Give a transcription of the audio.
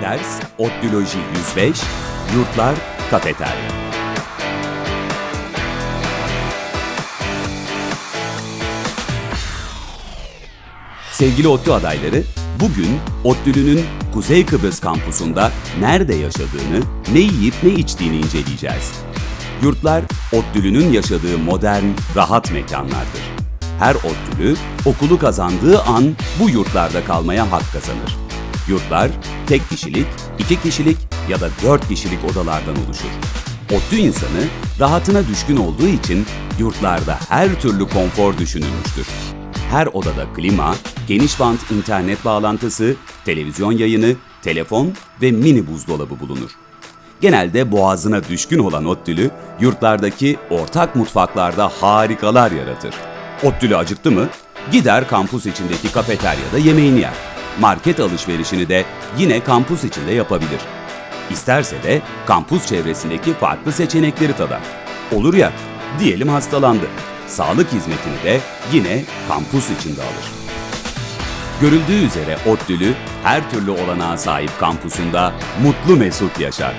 Ders Ottüloji 105, Yurtlar Kafeterya. Sevgili ODTÜ adayları, bugün ODTÜ'nün Kuzey Kıbrıs kampusunda nerede yaşadığını, ne yiyip ne içtiğini inceleyeceğiz. Yurtlar, ODTÜ'nün yaşadığı modern, rahat mekanlardır. Her ODTÜ'lü okulu kazandığı an bu yurtlarda kalmaya hak kazanır. Yurtlar, tek kişilik, iki kişilik ya da dört kişilik odalardan oluşur. ODTÜ insanı rahatına düşkün olduğu için yurtlarda her türlü konfor düşünülmüştür. Her odada klima, geniş bant internet bağlantısı, televizyon yayını, telefon ve mini buzdolabı bulunur. Genelde boğazına düşkün olan ODTÜ'lü, yurtlardaki ortak mutfaklarda harikalar yaratır. ODTÜ'lü acıktı mı? Gider kampus içindeki kafeteryada yemeğini yer. Market alışverişini de yine kampus içinde yapabilir. İsterse de kampus çevresindeki farklı seçenekleri tadar. Olur ya, diyelim hastalandı. Sağlık hizmetini de yine kampus içinde alır. Görüldüğü üzere ODTÜ'lü her türlü olanağa sahip kampusunda mutlu mesut yaşar.